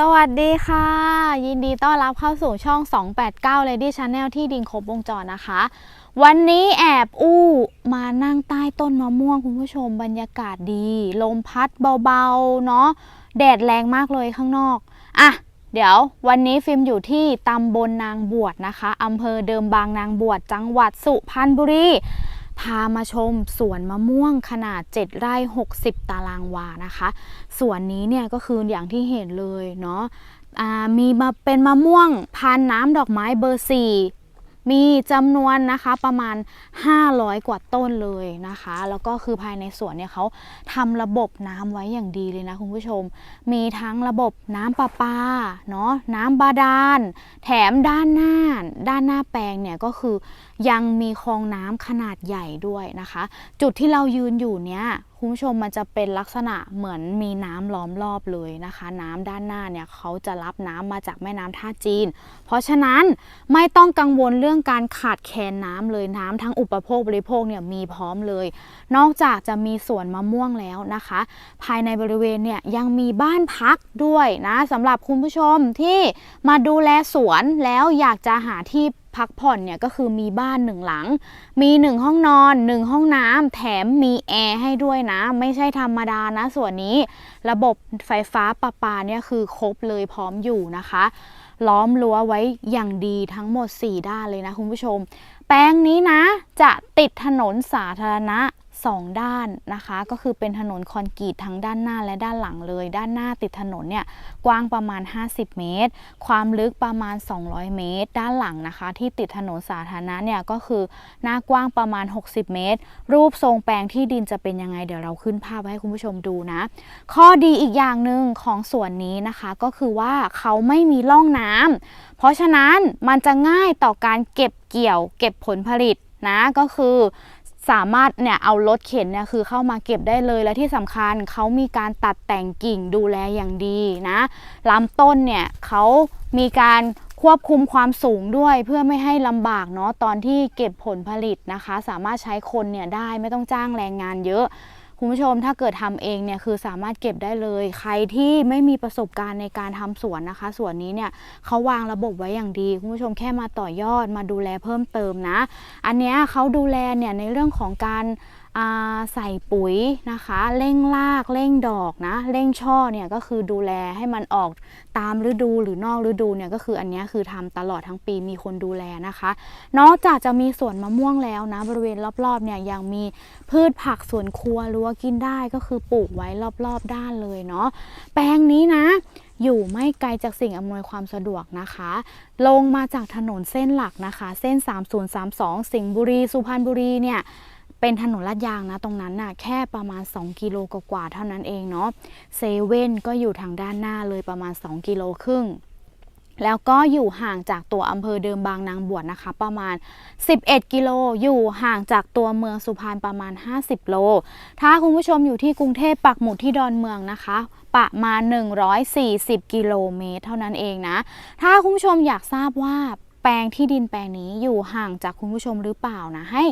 สวัสดีค่ะ ยินดีต้อนรับเข้าสู่ช่อง 289 Lady Channel ที่ดินครบวงจรนะคะ วันนี้แอบอู้มานั่งใต้ต้นมะม่วงคุณผู้ชมบรรยากาศดี ลมพัดเบาๆ เนาะแดดแรงมากเลยข้างนอก อะ เดี๋ยววันนี้ฟิล์มอยู่ที่ตำบลนางบวชนะคะอำเภอเดิมบางนางบวชจังหวัดสุพรรณบุรี พามาชมสวนมะม่วงขนาด 7 ไร่ 60 ตารางวานะคะสวนนี้เนี่ยก็คืออย่างที่เห็นเลยเนาะมีมาเป็นมะม่วงพันน้ำดอกไม้เบอร์สี่ มีจำนวนนะคะประมาณ 500 กว่าต้นเลยนะคะ แล้วก็คือภายในสวนเนี่ยเขาทำระบบน้ำไว้อย่างดีเลยนะคุณผู้ชม มีทั้งระบบน้ำประปาเนาะน้ำบาดาล แถมด้านหน้า ด้านหน้าแปลงเนี่ยก็คือยังมีคลองน้ำขนาดใหญ่ด้วยนะคะ จุดที่เรายืนอยู่เนี้ยคุณผู้ชมมันจะเป็นลักษณะเหมือนมีน้ำล้อมรอบเลยนะคะ น้ำด้านหน้าเนี่ยเขาจะรับน้ำมาจากแม่น้ำท่าจีน เพราะฉะนั้นไม่ต้องกังวลเรื่องการขาดแคลนน้ำเลยน้ำทั้งอุปโภคบริโภคเนี่ยมีพร้อมเลย นอกจากจะมีสวนมะม่วงแล้วนะคะ ภายในบริเวณเนี่ยยังมีบ้านพักด้วยนะสำหรับคุณผู้ชมที่มาดูแลสวนแล้วอยากจะหาที่ พักผ่อนเนี่ยก็คือมีบ้านหนึ่งหลัง มีหนึ่งห้องนอนหนึ่งห้องน้ำแถมมีแอร์ให้ด้วยนะ ไม่ใช่ธรรมดานะ ส่วนนี้ระบบไฟฟ้าประปาเนี่ยคือครบเลยพร้อมอยู่นะคะ ล้อมรั้วไว้อย่างดีทั้งหมด 4 ด้านเลยนะคุณผู้ชม แปลงนี้นะ จะติดถนนสาธารณะ 2 ด้านนะคะ ก็คือเป็นถนนคอนกรีตทั้งด้านหน้าและด้านหลังเลย ด้านหน้าติดถนนเนี่ยกว้างประมาณ 50 เมตร ความลึกประมาณ 200 เมตร ด้านหลังนะคะ ที่ติดถนนสาธารณะเนี่ยก็คือหน้ากว้างประมาณ 60 เมตร รูปทรงแปลงที่ดินจะเป็นยังไงเดี๋ยวเราขึ้นภาพไว้ให้คุณผู้ชมดูนะ ข้อดีอีกอย่างหนึ่งของสวนนี้นะคะก็คือว่าเขาไม่มีร่องน้ำเพราะฉะนั้นมันจะง่ายต่อการเก็บเกี่ยว เก็บผลผลิตนะก็คือ สามารถเนี่ยเอารถเข็นเนี่ยคือเข้ามาเก็บได้เลยและที่สำคัญเขามีการตัดแต่งกิ่งดูแลอย่างดีนะลำต้นเนี่ยเขามีการควบคุมความสูงด้วยเพื่อไม่ให้ลำบากเนาะตอนที่เก็บผลผลิตนะคะ สามารถใช้คนเนี่ยได้ไม่ต้องจ้างแรงงานเยอะ คุณผู้ชมถ้าเกิดทำเองเนี่ยคือสามารถเก็บได้เลย ใครที่ไม่มีประสบการณ์ในการทำสวนนะคะสวนนี้เนี่ยเขาวางระบบไว้อย่างดี คุณผู้ชมแค่มาต่อยอดมาดูแลเพิ่มเติมนะ อันเนี้ยเขาดูแลเนี่ยในเรื่องของการ ใส่ปุ๋ยนะคะเร่งรากเร่งดอกนะเร่งช่อเนี่ยก็คือดูแลให้มันออกตามฤดูหรือนอกฤดูเนี่ยก็คืออันนี้คือทำตลอดทั้งปีมีคนดูแลนะคะ นอกจากจะมีสวนมะม่วงแล้วนะบริเวณรอบๆเนี่ยยังมีพืชผักสวนครัวรั้วกินได้ก็คือปลูกไว้รอบๆด้านเลยเนาะแปลงนี้นะอยู่ไม่ไกลจากสิ่งอำนวยความสะดวกนะคะ ลงมาจากถนนเส้นหลักนะคะ เส้น 3032 สิงห์บุรี สุพรรณบุรีเนี่ย เป็นถนนลาดยางนะตรงนั้นน่ะแค่ประมาณ 2 กิโลกว่าๆเท่านั้นเองเนาะเซเว่นก็อยู่ทางด้านหน้าเลยประมาณ 2 กิโลครึ่งแล้วก็อยู่ห่างจากตัวอำเภอเดิมบางนางบวชนะคะ ประมาณ 11 กิโล อยู่ห่างจากตัวเมืองสุพรรณประมาณ 50 โล ถ้าคุณผู้ชมอยู่ที่กรุงเทพปักหมุดที่ดอนเมืองนะคะ ประมาณ 140 กิโลเมตร เท่านั้นเองนะ ถ้าคุณผู้ชมอยากทราบว่า ปลงที่ดินแปลงนี้อยู่ห่างจากคุณผู้ชมหรือเปล่านะให้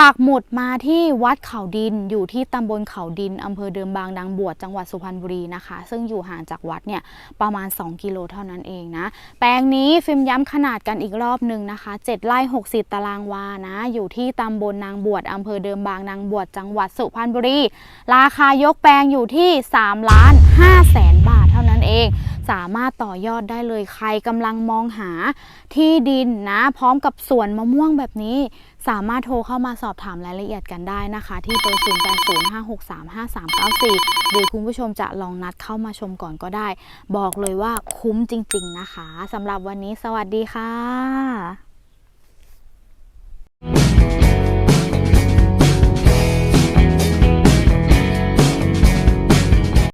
ปักหมุดมาที่วัดเขาดินอยู่ที่ตำบลเขาดินอำเภอเดิมบางนางบวชจังหวัดสุพรรณบุรีนะคะ ซึ่งอยู่ห่างจากวัดเนี่ยประมาณ 2 กิโลเท่านั้นเองนะ แปลงนี้ฟิล์มย้ำขนาดกันอีกรอบหนึ่งนะคะ 7ไร่60 ตารางวานะ อยู่ที่ตำบลนางบวชอำเภอเดิมบางนางบวชจังหวัดสุพรรณบุรี ราคายกแปลงอยู่ที่3ล้าน5แสนบาท เอง สามารถต่อยอดได้เลยใครกำลังมองหาที่ดินนะ พร้อมกับสวนมะม่วงแบบนี้ สามารถโทรเข้ามาสอบถามรายละเอียดกันได้นะคะ ที่เบอร์0805635394 หรือคุณผู้ชมจะลองนัดเข้ามาชมก่อนก็ได้ บอกเลยว่าคุ้มจริง ๆ นะคะสำหรับวันนี้สวัสดีค่ะ